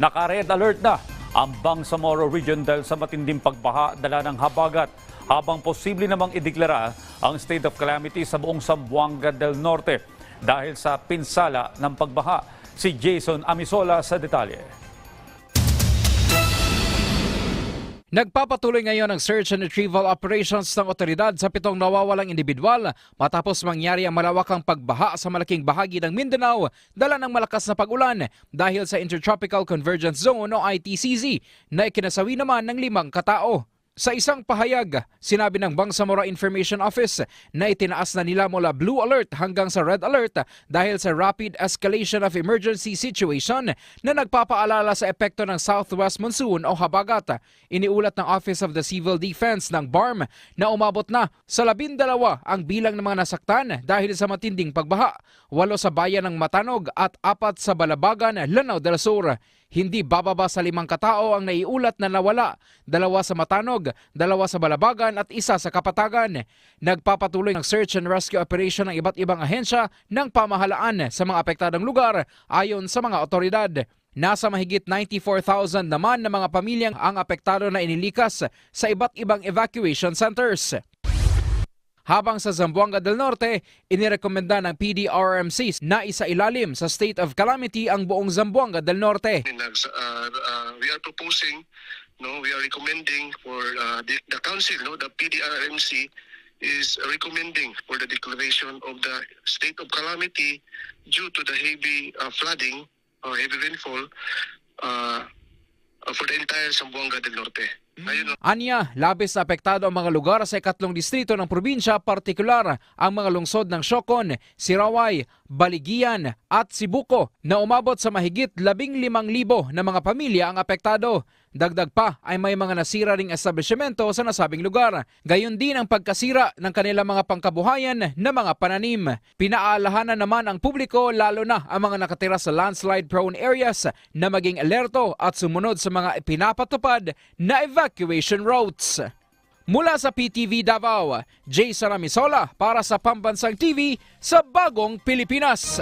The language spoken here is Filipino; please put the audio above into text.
Naka-red alert na ang Bangsamoro Region dahil sa matinding pagbaha dala ng habagat habang posible namang ideklara ang state of calamity sa buong Zamboanga del Norte dahil sa pinsala ng pagbaha. Si Jason Amisola sa detalye. Nagpapatuloy ngayon ang search and retrieval operations ng otoridad sa pitong nawawalang individual matapos mangyari ang malawakang pagbaha sa malaking bahagi ng Mindanao dala ng malakas na pag-ulan dahil sa Intertropical Convergence Zone o ITCZ na ikinasawi naman ng limang katao. Sa isang pahayag, sinabi ng Bangsamoro Information Office na itinaas na nila mula blue alert hanggang sa red alert dahil sa rapid escalation of emergency situation na nagpapaalala sa epekto ng southwest monsoon o habagat. Iniulat ng Office of the Civil Defense ng BARM na umabot na sa labindalawa ang bilang ng mga nasaktan dahil sa matinding pagbaha, walo sa bayan ng Matanog at apat sa Balabagan, Lanao del Sur. Hindi bababa sa limang katao ang naiulat na nawala, dalawa sa Matanog, dalawa sa Balabagan at isa sa Kapatagan. Nagpapatuloy ng search and rescue operation ng iba't ibang ahensya ng pamahalaan sa mga apektadong lugar ayon sa mga otoridad. Nasa mahigit 94,000 naman na mga pamilyang ang apektado na inilikas sa iba't ibang evacuation centers. Habang sa Zamboanga del Norte, inirekomenda ng PDRMC na isa ilalim sa state of calamity ang buong Zamboanga del Norte. Uh, uh, we are proposing, no, we are recommending for uh, the, the council, no, the PDRMC is recommending for the declaration of the state of calamity due to the heavy uh, flooding or heavy rainfall uh, uh, for the entire Zamboanga del Norte. No, Anya, labis na apektado ang mga lugar sa ikatlong distrito ng probinsya, partikular ang mga lungsod ng Siocon, Siraway, Baligian at Sibuko na umabot sa mahigit 15,000 na mga pamilya ang apektado. Dagdag pa ay may mga nasira ring establishmento sa nasabing lugar. Gayon din ang pagkasira ng kanilang mga pangkabuhayan na mga pananim. Pinaalahanan naman ang publiko lalo na ang mga nakatira sa landslide prone areas na maging alerto at sumunod sa mga pinapatupad na evacuation routes. Mula sa PTV Davao, Jason Amisola para sa Pambansang TV sa Bagong Pilipinas.